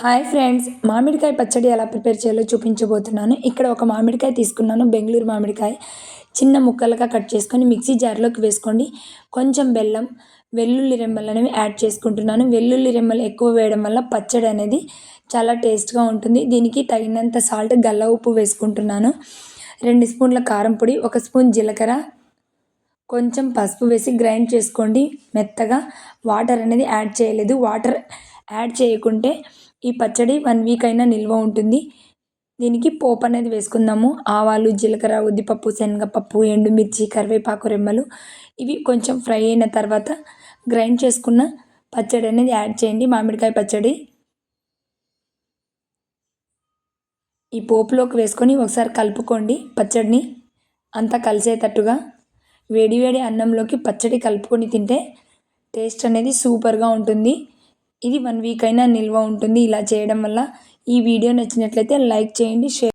Hi friends మామిడికాయ పచ్చడి ఎలా ప్రిపేర్ చేయాలో చూపించబోతున్నాను. ఇక్కడ ఒక మామిడికాయ తీసుకున్నాను బెంగళూరు మామిడికాయ. చిన్న ముక్కలుగా కట్ చేసుకొని మిక్సీ జార్లోకి వేసుకోండి. కొంచెం బెల్లం వెల్లుల్లి రెమ్మలు అనేవి యాడ్ చేసుకుంటున్నాను. వెల్లుల్లి రెమ్మలు ఎక్కువ వేయడం వల్ల పచ్చడి అనేది చాలా టేస్ట్గా ఉంటుంది. దీనికి తగినంత సాల్ట్ గల్ల ఉప్పు వేసుకుంటున్నాను. రెండు స్పూన్ల కారం పొడి ఒక స్పూన్ జీలకర్ర. కొంచెం పసుపు వేసి గ్రైండ్ చేసుకోండి. మెత్తగా వాటర్ అనేది యాడ్ చేయలేదు. వాటర్ యాడ్ చేయకుంటే ఈ పచ్చడి వన్ వీక్ అయినా నిల్వ ఉంటుంది. దీనికి పోపు అనేది వేసుకుందాము. ఆవాలు జీలకర్ర ఉద్దిపప్పు శనగపప్పు ఎండుమిర్చి కరివేపాకు రెమ్మలు ఇవి కొంచెం ఫ్రై అయిన తర్వాత గ్రైండ్ చేసుకున్న పచ్చడి అనేది యాడ్ చేయండి. మామిడికాయ పచ్చడి ఈ పోపులోకి వేసుకొని ఒకసారి కలుపుకోండి పచ్చడిని. అంతా కలిసేటట్టుగా వేడివేడి అన్నంలోకి పచ్చడి కలుపుకొని తింటే టేస్ట్ అనేది సూపర్గా ఉంటుంది. ఇది వన్ వీక్ అయినా నిల్వ ఉంటుంది. ఇలా చేయడం వల్ల ఈ వీడియో నచ్చినట్లయితే లైక్ చేయండి షేర్